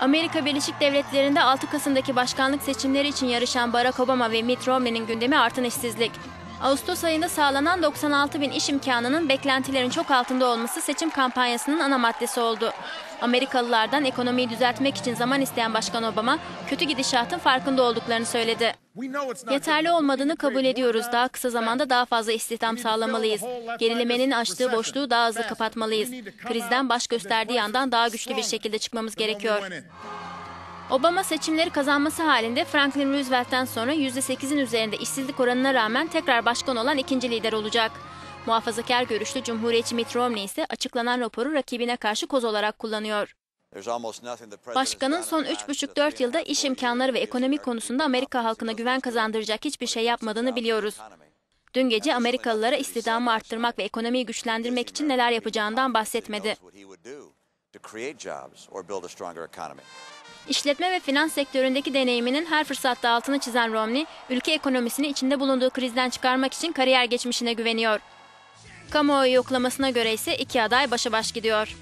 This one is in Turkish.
Amerika Birleşik Devletleri'nde 6 Kasım'daki başkanlık seçimleri için yarışan Barack Obama ve Mitt Romney'nin gündemi artan işsizlik. Ağustos ayında sağlanan 96 bin iş imkanının beklentilerin çok altında olması seçim kampanyasının ana maddesi oldu. Amerikalılardan ekonomiyi düzeltmek için zaman isteyen Başkan Obama, kötü gidişatın farkında olduklarını söyledi. Yeterli olmadığını kabul ediyoruz. Daha kısa zamanda daha fazla istihdam sağlamalıyız. Gerilemenin açtığı boşluğu daha hızlı kapatmalıyız. Krizden baş gösterdiği yandan daha güçlü bir şekilde çıkmamız gerekiyor. Obama seçimleri kazanması halinde Franklin Roosevelt'ten sonra %8'in üzerinde işsizlik oranına rağmen tekrar başkan olan ikinci lider olacak. Muhafazakar görüşlü Cumhuriyetçi Mitt Romney ise açıklanan raporu rakibine karşı koz olarak kullanıyor. Başkanın son 3,5-4 yılda iş imkanları ve ekonomi konusunda Amerika halkına güven kazandıracak hiçbir şey yapmadığını biliyoruz. Dün gece Amerikalılara istihdamı arttırmak ve ekonomiyi güçlendirmek için neler yapacağından bahsetmedi. İşletme ve finans sektöründeki deneyiminin her fırsatta altını çizen Romney, ülke ekonomisini içinde bulunduğu krizden çıkarmak için kariyer geçmişine güveniyor. Kamuoyu yoklamasına göre ise iki aday başa baş gidiyor.